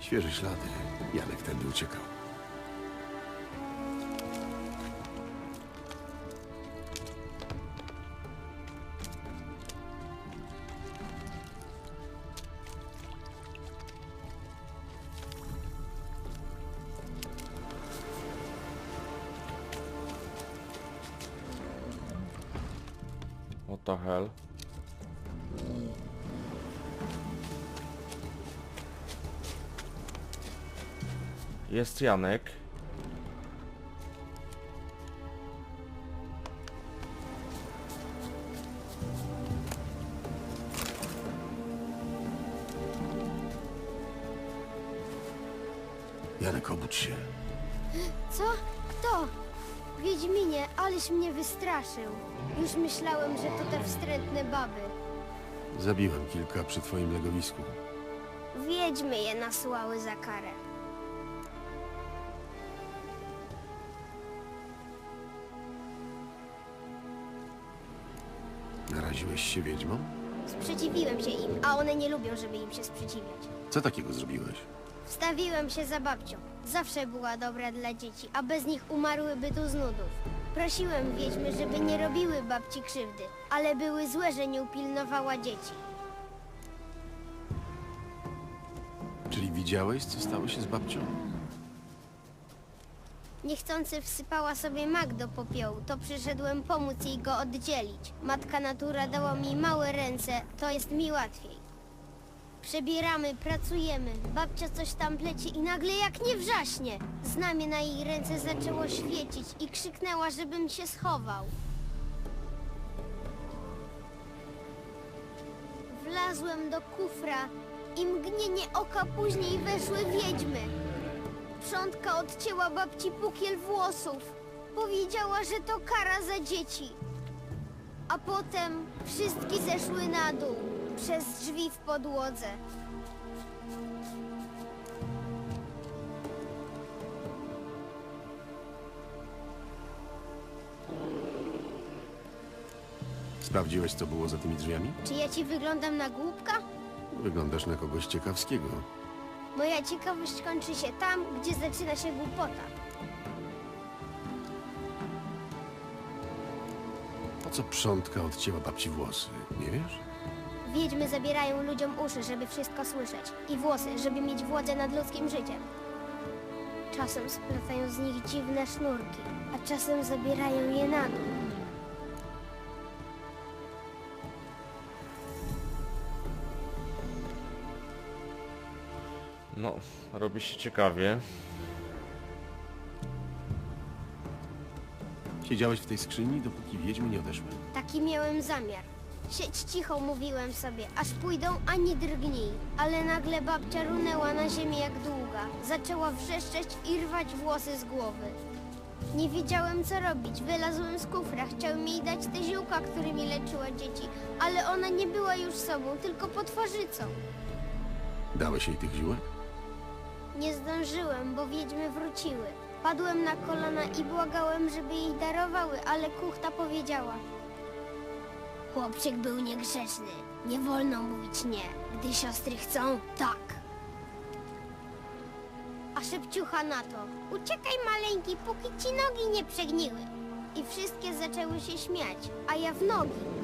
Świeże ślady. Janek tędy uciekał. Jest Janek. Janek, obudź się. Co? Kto? Wiedźminie, aleś mnie wystraszył. Już myślałem, że to te wstrętne baby. Zabiłem kilka przy twoim legowisku. Wiedźmy je nasłały za karę. Naraziłeś się wiedźmom? Sprzeciwiłem się im, a one nie lubią, żeby im się sprzeciwiać. Co takiego zrobiłeś? Wstawiłem się za babcią. Zawsze była dobra dla dzieci, a bez nich umarłyby tu z nudów. Prosiłem wiedźmy, żeby nie robiły babci krzywdy, ale były złe, że nie upilnowała dzieci. Czyli widziałeś, co stało się z babcią? Niechcący wsypała sobie mak do popiołu, to przyszedłem pomóc jej go oddzielić. Matka natura dała mi małe ręce, to jest mi łatwiej. Przebieramy, pracujemy, babcia coś tam pleci i nagle jak nie wrzaśnie. Znamie na jej ręce zaczęło świecić i krzyknęła, żebym się schował. Wlazłem do kufra i mgnienie oka później weszły wiedźmy. Sprzątka odcięła babci pukiel włosów. Powiedziała, że to kara za dzieci. A potem wszystkie zeszły na dół przez drzwi w podłodze. Sprawdziłeś, co było za tymi drzwiami? Czy ja ci wyglądam na głupka? Wyglądasz na kogoś ciekawskiego. Moja ciekawość kończy się tam, gdzie zaczyna się głupota. Po co przątka odcięła babci włosy? Nie wiesz? Wiedźmy zabierają ludziom uszy, żeby wszystko słyszeć. I włosy, żeby mieć władzę nad ludzkim życiem. Czasem splatają z nich dziwne sznurki, a czasem zabierają je na dół. No, robi się ciekawie. Siedziałeś w tej skrzyni, dopóki wiedźmy nie odeszły. Taki miałem zamiar. Siedź cicho, mówiłem sobie, aż pójdą ani drgnij. Ale nagle babcia runęła na ziemię jak długa. Zaczęła wrzeszczeć i rwać włosy z głowy. Nie wiedziałem co robić. Wylazłem z kufra, chciałem jej dać te ziółka, którymi leczyła dzieci, ale ona nie była już sobą, tylko potworzycą. Dałeś jej tych ziółek? Nie zdążyłem, bo wiedźmy wróciły. Padłem na kolana i błagałem, żeby jej darowały, ale kuchta powiedziała. Chłopczyk był niegrzeczny. Nie wolno mówić nie. Gdy siostry chcą, tak. A szepciucha na to. Uciekaj maleńki, póki ci nogi nie przegniły. I wszystkie zaczęły się śmiać, a ja w nogi.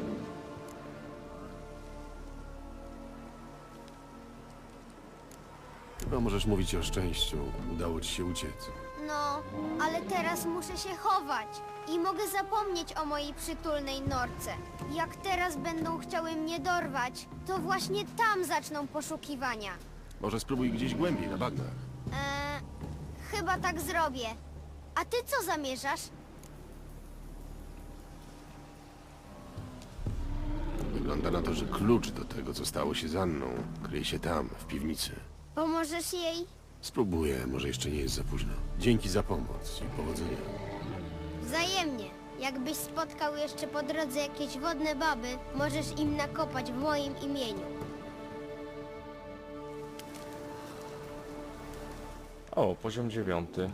Chyba możesz mówić o szczęściu. Udało ci się uciec. No, ale teraz muszę się chować i mogę zapomnieć o mojej przytulnej norce. Jak teraz będą chciały mnie dorwać, to właśnie tam zaczną poszukiwania. Może spróbuj gdzieś głębiej, na bagnach. Eee, chyba tak zrobię. A ty co zamierzasz? Wygląda na to, że klucz do tego, co stało się z Anną, kryje się tam, w piwnicy. Pomożesz jej? Spróbuję, może jeszcze nie jest za późno. Dzięki za pomoc i powodzenia. Wzajemnie. Jakbyś spotkał jeszcze po drodze jakieś wodne baby, możesz im nakopać w moim imieniu. O, poziom dziewiąty.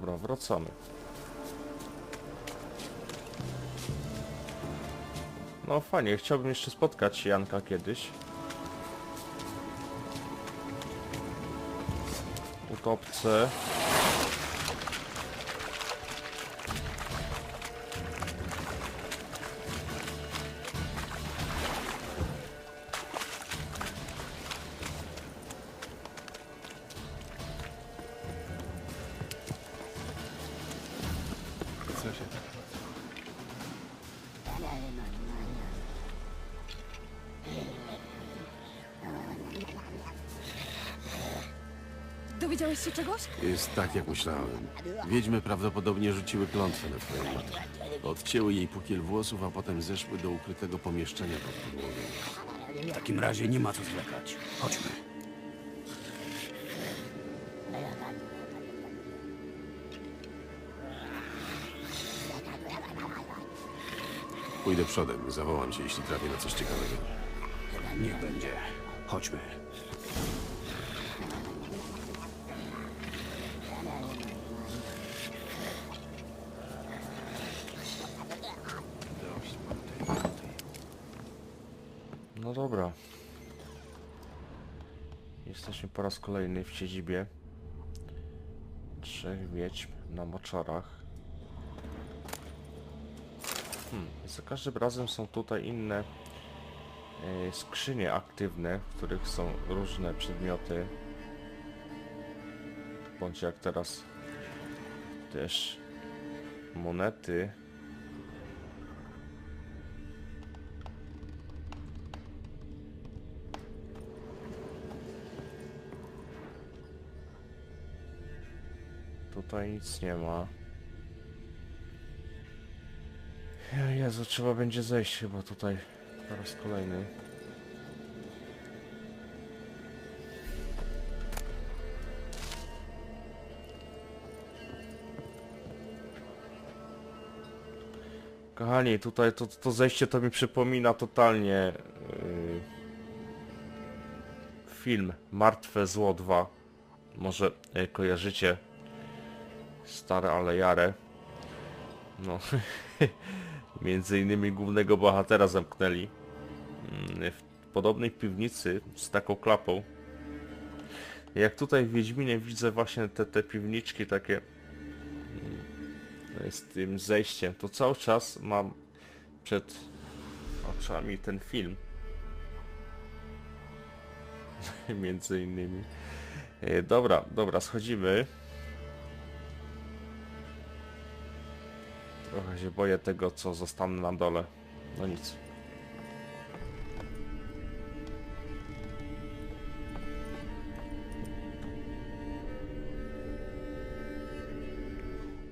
Dobra, wracamy. No fajnie, chciałbym jeszcze spotkać Janka kiedyś. Utopce. Dowiedziałeś się czegoś? Jest tak, jak myślałem. Wiedźmy prawdopodobnie rzuciły klątwę na twoją matkę. Odcięły jej pukiel włosów, a potem zeszły do ukrytego pomieszczenia pod podłogą. W takim razie nie ma co zwlekać. Chodźmy. Pójdę przodem, zawołam cię, jeśli trafię na coś ciekawego. Niech będzie. Chodźmy. No dobra. Jesteśmy po raz kolejny w siedzibie trzech wiedźm na moczarach. Hmm, za każdym razem są tutaj inne e, skrzynie aktywne, w których są różne przedmioty. Bądź jak teraz też monety. Tutaj nic nie ma. Jezu, trzeba będzie zejść chyba tutaj po raz kolejny. Kochani, tutaj to, to zejście to mi przypomina totalnie yy, film Martwe Zło 2. Może yy, kojarzycie stare ale jare. No, między innymi głównego bohatera zamknęli mm, w podobnej piwnicy z taką klapą. Jak tutaj w Wiedźminie widzę właśnie te, te piwniczki takie mm, z tym zejściem, to cały czas mam przed oczami ten film. między innymi. E, Dobra, dobra, schodzimy. Trochę się boję tego, co zostanę na dole. No nic.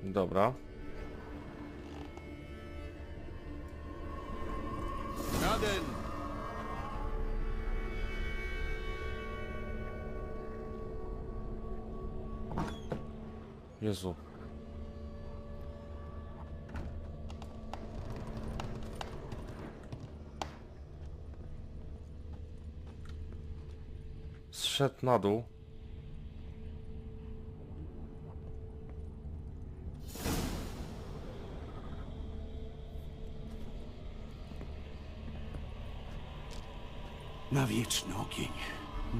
Dobra. Raden! Jezu. Zszedł na dół. Na wieczny ogień.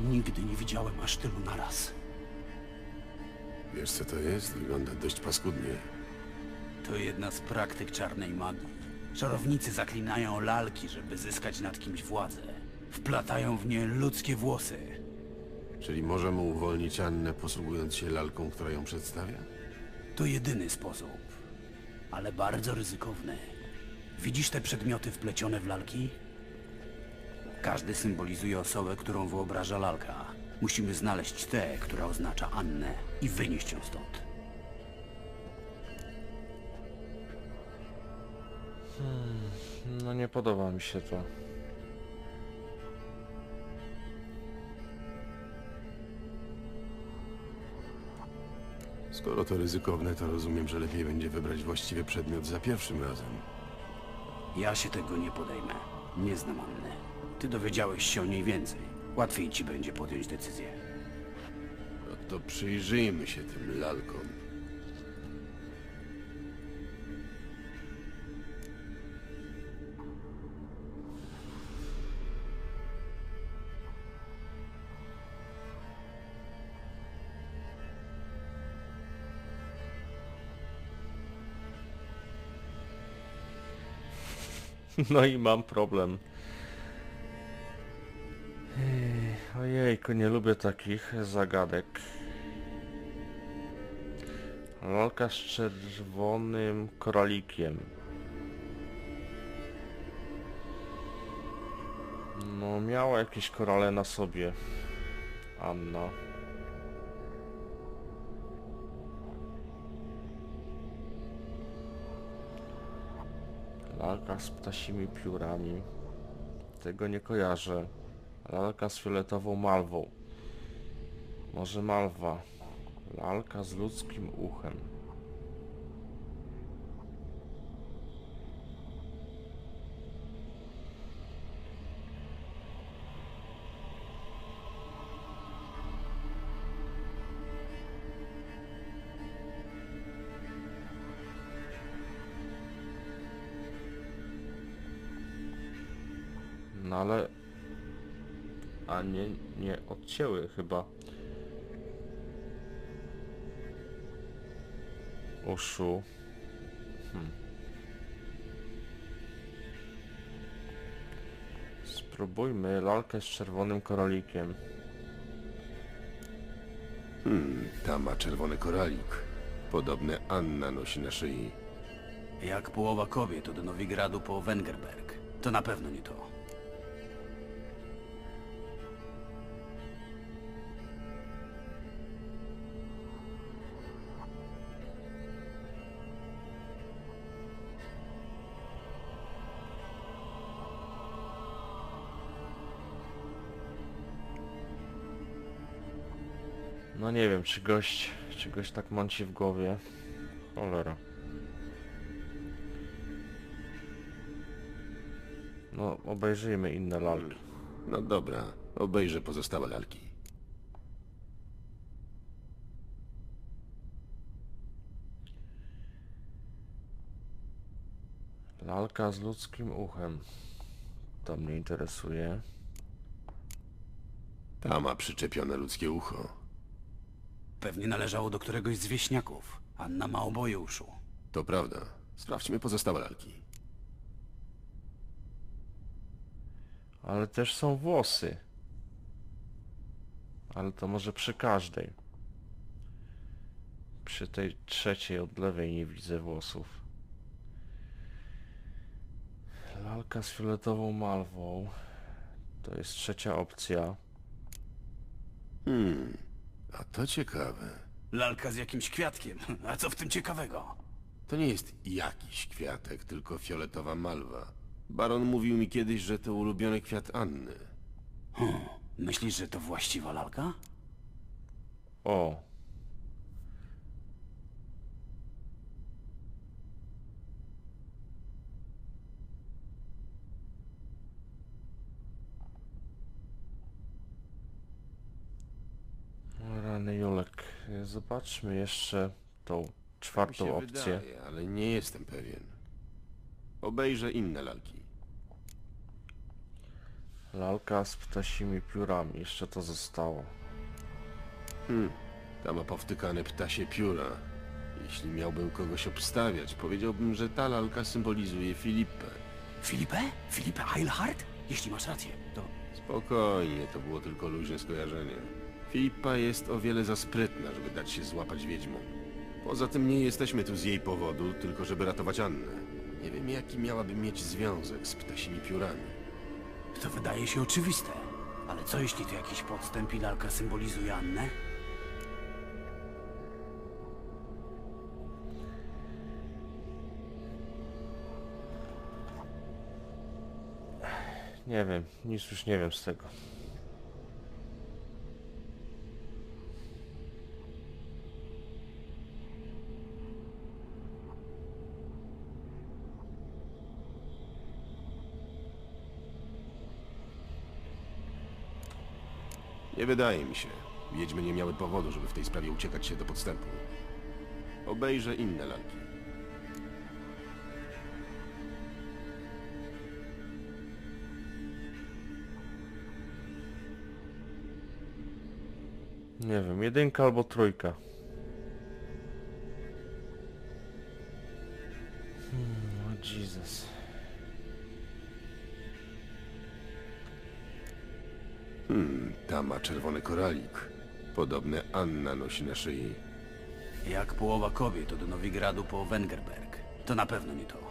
Nigdy nie widziałem aż tylu naraz. Wiesz, co to jest? Wygląda dość paskudnie. To jedna z praktyk czarnej magii. Czarownicy zaklinają lalki, żeby zyskać nad kimś władzę. Wplatają w nie ludzkie włosy. Czyli możemy uwolnić Annę, posługując się lalką, która ją przedstawia? To jedyny sposób. Ale bardzo ryzykowny. Widzisz te przedmioty wplecione w lalki? Każdy symbolizuje osobę, którą wyobraża lalka. Musimy znaleźć tę, która oznacza Annę i wynieść ją stąd. No nie podoba mi się to. Skoro to ryzykowne, to rozumiem, że lepiej będzie wybrać właściwy przedmiot za pierwszym razem. Ja się tego nie podejmę. Nie znam Anny. Ty dowiedziałeś się o niej więcej. Łatwiej ci będzie podjąć decyzję. No to przyjrzyjmy się tym lalkom. No i mam problem. Ej, Ojejku, nie lubię takich zagadek. Lalka z czerwonym koralikiem. No, miała jakieś korale na sobie. Anna. Lalka z ptasimi piórami. Tego nie kojarzę. Lalka z fioletową malwą. Może malwa. Lalka z ludzkim uchem. No ale... A nie, nie odcięły chyba. Uszu. Hmm. Spróbujmy lalkę z czerwonym koralikiem. Hmm, ta ma czerwony koralik. Podobny Anna nosi na szyi. Jak połowa kobiet od Nowigradu po Wengerberg. To na pewno nie to. No nie wiem, czy gość, czy gość tak mąci w głowie. Cholera. No, obejrzyjmy inne lalki. No dobra, obejrzę pozostałe lalki. Lalka z ludzkim uchem. To mnie interesuje. Ta ma przyczepione ludzkie ucho. Pewnie należało do któregoś z wieśniaków. Anna ma oboje uszu. To prawda. Sprawdźmy pozostałe lalki. Ale też są włosy. Ale to może przy każdej. Przy tej trzeciej od lewej nie widzę włosów. Lalka z fioletową malwą. To jest trzecia opcja. Hmm, a to ciekawe. Lalka z jakimś kwiatkiem. A co w tym ciekawego? To nie jest jakiś kwiatek, tylko fioletowa malwa. Baron mówił mi kiedyś, że to ulubiony kwiat Anny. Hmm. Myślisz, że to właściwa lalka? O! Rany Julek. Zobaczmy jeszcze tą czwartą się opcję. wydaje, ale nie jestem pewien. Obejrzę inne lalki. Lalka z ptasimi piórami. Jeszcze to zostało. Hmm, ta ma powtykane ptasie pióra. Jeśli miałbym kogoś obstawiać, powiedziałbym, że ta lalka symbolizuje Filipę. Filipę? Filipę Eilhart? Jeśli masz rację, to... Spokojnie, to było tylko luźne skojarzenie. Filipa jest o wiele za sprytna, żeby dać się złapać wiedźmom. Poza tym nie jesteśmy tu z jej powodu, tylko żeby ratować Annę. Nie wiem, jaki miałaby mieć związek z ptasimi piórami. To wydaje się oczywiste. Ale co jeśli to jakiś podstęp i lalka symbolizuje Annę? Nie wiem, nic już nie wiem z tego. Wydaje mi się. Wiedźmy nie miały powodu, żeby w tej sprawie uciekać się do podstępu. Obejrzę inne lalki. Nie wiem, jedynka albo trójka. Hmm, ta ma czerwony koralik. Podobne Anna nosi na szyi. Jak połowa kobiet od Nowigradu po Wengerberg. To na pewno nie to.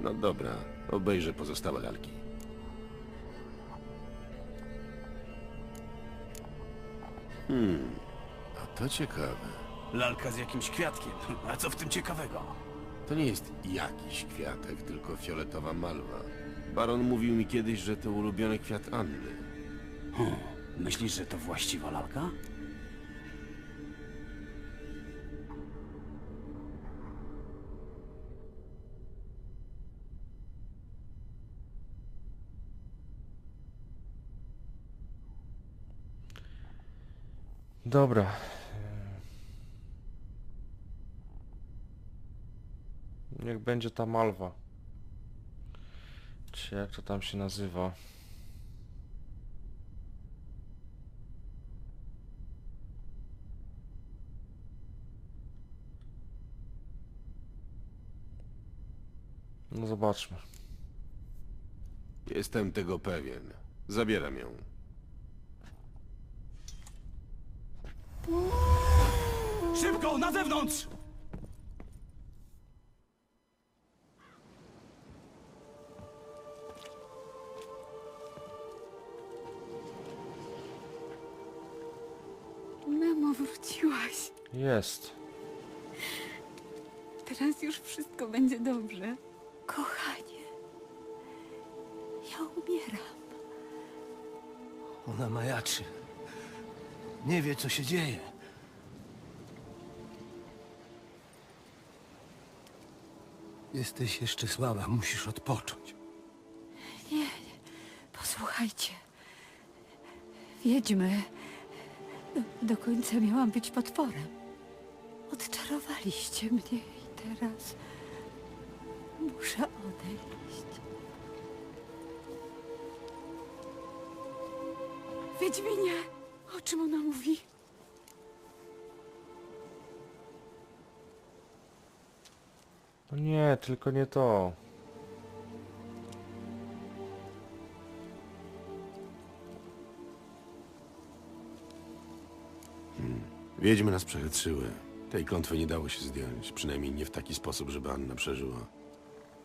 No dobra, obejrzę pozostałe lalki. Hmm, a to ciekawe. Lalka z jakimś kwiatkiem. A co w tym ciekawego? To nie jest jakiś kwiatek, tylko fioletowa malwa. Baron mówił mi kiedyś, że to ulubiony kwiat Anny. Hmm. Myślisz, że to właściwa lalka? Dobra. Niech będzie ta malwa. Czy jak to tam się nazywa? No zobaczmy. Jestem tego pewien. Zabieram ją. Szybko, na zewnątrz! Mamo, wróciłaś. Jest. Teraz już wszystko będzie dobrze. Kochanie, ja umieram. Ona majaczy. Nie wie, co się dzieje. Jesteś jeszcze słaba, musisz odpocząć. Nie, nie, posłuchajcie. Wiedźmy. Do, końca miałam być potworem. Odczarowaliście mnie i teraz muszę odejść. Wiedźminie, o czym ona mówi? No nie, tylko nie to. Wiedźmy nas przechytrzyły. Tej klątwy nie dało się zdjąć, przynajmniej nie w taki sposób, żeby Anna przeżyła.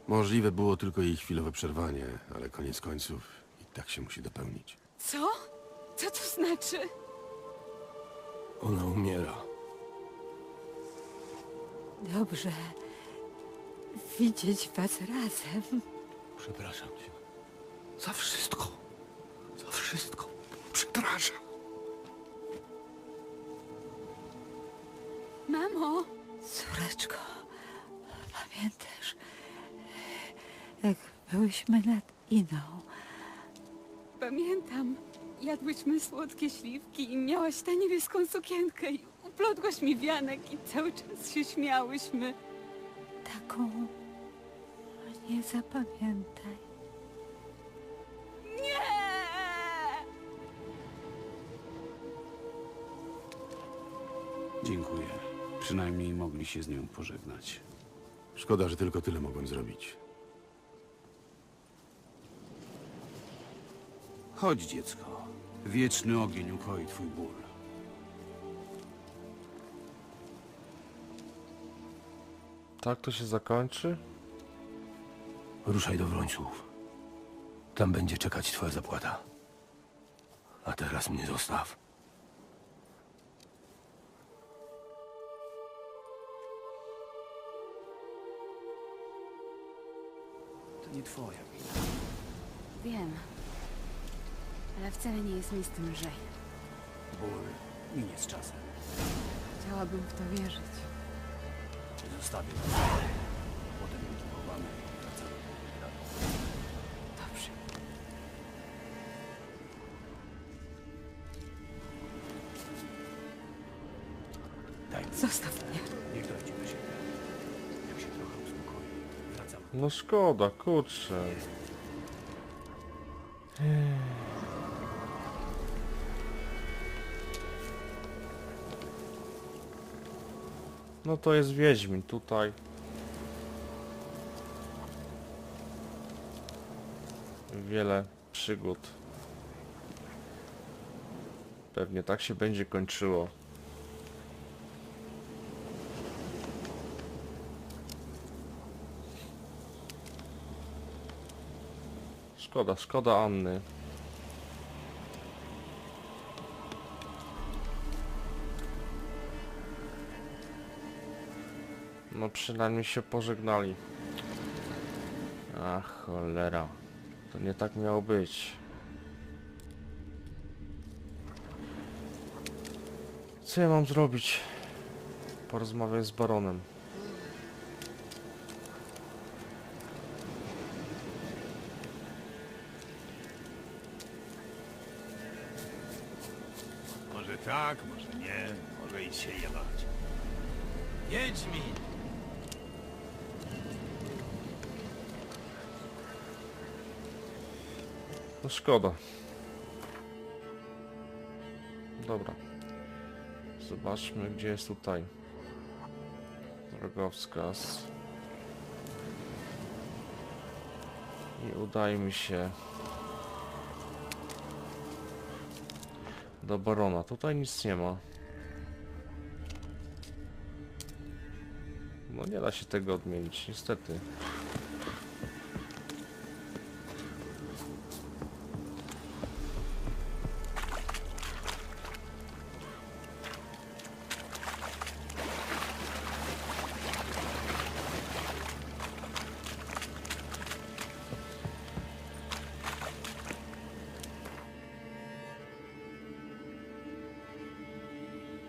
Możliwe było tylko jej chwilowe przerwanie, ale koniec końców i tak się musi dopełnić. Co? Co to znaczy? Ona umiera. Dobrze. Widzieć was razem. Przepraszam cię. Za wszystko. Za wszystko. Przepraszam. Mamo! Córeczko, pamiętasz, jak byłyśmy nad Iną? Pamiętam. Jadłyśmy słodkie śliwki i miałaś tę niebieską sukienkę i uplotłaś mi wianek i cały czas się śmiałyśmy. Taką nie zapamiętaj. Przynajmniej mogli się z nią pożegnać. Szkoda, że tylko tyle mogłem zrobić. Chodź, dziecko. Wieczny ogień ukoi twój ból. Tak to się zakończy? Ruszaj do Wrońców. Tam będzie czekać twoja zapłata. A teraz mnie zostaw. Nie twoja wina. Wiem, ale wcale nie jest mi z tym lżej. Ból minie z czasem. Chciałabym w to wierzyć. Zostawię to. No szkoda, kurczę. No to jest Wiedźmin tutaj. Wiele przygód. Pewnie tak się będzie kończyło. Szkoda, szkoda Anny. No przynajmniej się pożegnali. Ach, cholera. To nie tak miało być. Co ja mam zrobić? Porozmawiać z baronem. Tak, może nie, może i się jebać. Wiedźmin! No szkoda. Dobra. Zobaczmy, gdzie jest tutaj drogowskaz. I udaje mi się do barona. Tutaj nic nie ma. No nie da się tego odmienić, niestety.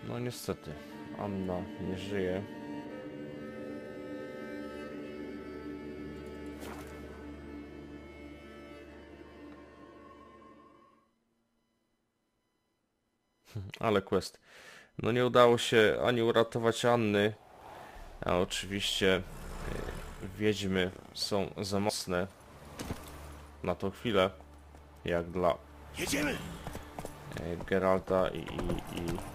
No niestety, Anna nie żyje. Ale quest. No nie udało się ani uratować Anny, a oczywiście y, wiedźmy są za mocne na tą chwilę, jak dla Jedziemy! e, Geralta i, i, i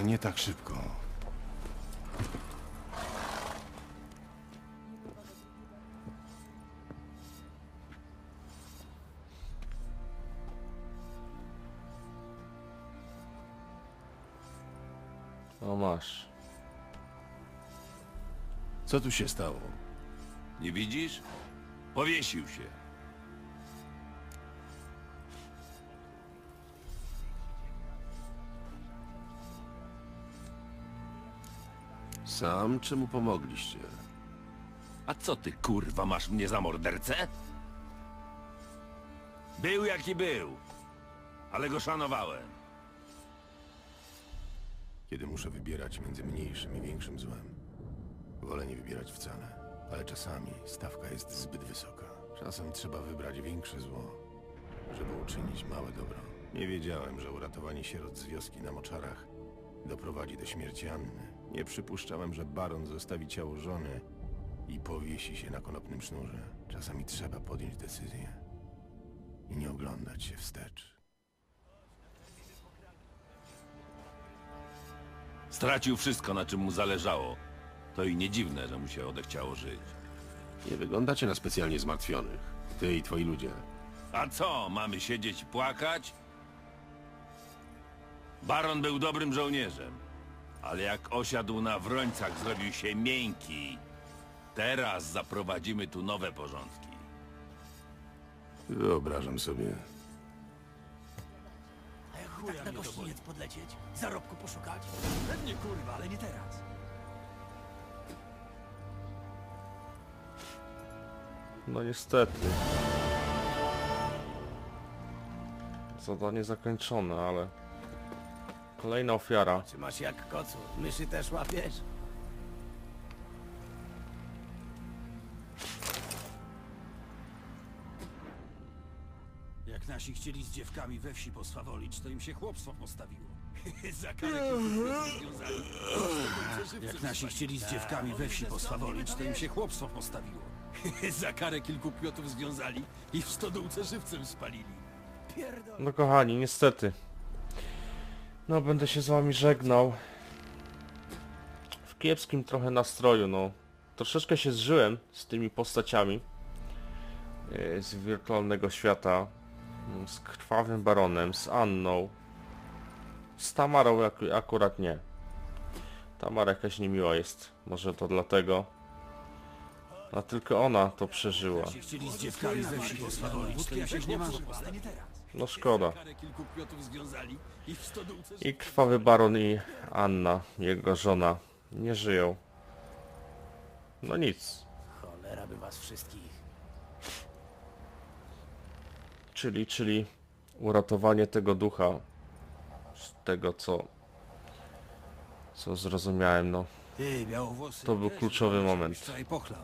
Nie tak szybko. O masz. Co tu się stało? Nie widzisz? Powiesił się. Sam czemu pomogliście? A co ty kurwa masz mnie za mordercę? Był jaki był. Ale go szanowałem. Kiedy muszę wybierać między mniejszym i większym złem. Wolę nie wybierać wcale, ale czasami stawka jest zbyt wysoka. Czasem trzeba wybrać większe zło, żeby uczynić małe dobro. Nie wiedziałem, że uratowanie sierot z wioski na moczarach doprowadzi do śmierci Anny. Nie przypuszczałem, że baron zostawi ciało żony i powiesi się na konopnym sznurze. Czasami trzeba podjąć decyzję i nie oglądać się wstecz. Stracił wszystko, na czym mu zależało. To i nie dziwne, że mu się odechciało żyć. Nie wyglądacie na specjalnie zmartwionych. Ty i twoi ludzie. A co, mamy siedzieć i płakać? Baron był dobrym żołnierzem, ale jak osiadł na wrońcach, zrobił się miękki. Teraz zaprowadzimy tu nowe porządki. Wyobrażam sobie. tak na gościniec podlecieć? Zarobku poszukać? Pewnie kurwa, ale nie teraz. No niestety. Zadanie zakończone, ale... Kolejna ofiara. Czy masz jak kocu? Myszy też łapiesz? Jak nasi chcieli z dziewkami we wsi poswawolić, to im się chłopstwo postawiło. Za związali. Jak nasi chcieli z dziewkami we wsi poswawolić, to im się chłopstwo postawiło. Za karę kilku kwiatów związali i w stodółce żywcem spalili. No kochani, niestety. No będę się z wami żegnał. W kiepskim trochę nastroju, no. Troszeczkę się zżyłem z tymi postaciami. e, Z wirtualnego świata. mm, Z Krwawym Baronem, z Anną. Z Tamarą ak akurat nie. Tamara jakaś niemiła jest. Może to dlatego. A tylko ona to przeżyła. No szkoda. I Krwawy Baron i Anna, jego żona, nie żyją. No nic. Cholera by was wszystkich. Czyli, czyli uratowanie tego ducha z tego co co zrozumiałem, no. Ty, białowłosy. To był też kluczowy byłeś moment. Wczoraj pochlał.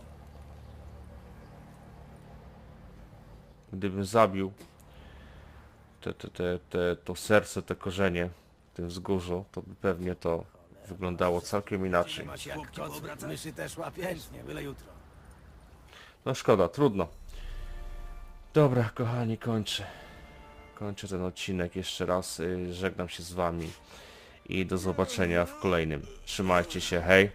Gdybym zabił te, te, te, te, to serce, te korzenie w tym wzgórzu, to by pewnie to wyglądało całkiem inaczej. Masz jak kocu? Myszy też łapiesz? Nie, byle jutro. No szkoda, trudno. Dobra, kochani, kończę. Kończę ten odcinek jeszcze raz. y, Żegnam się z wami i do zobaczenia w kolejnym. Trzymajcie się, hej!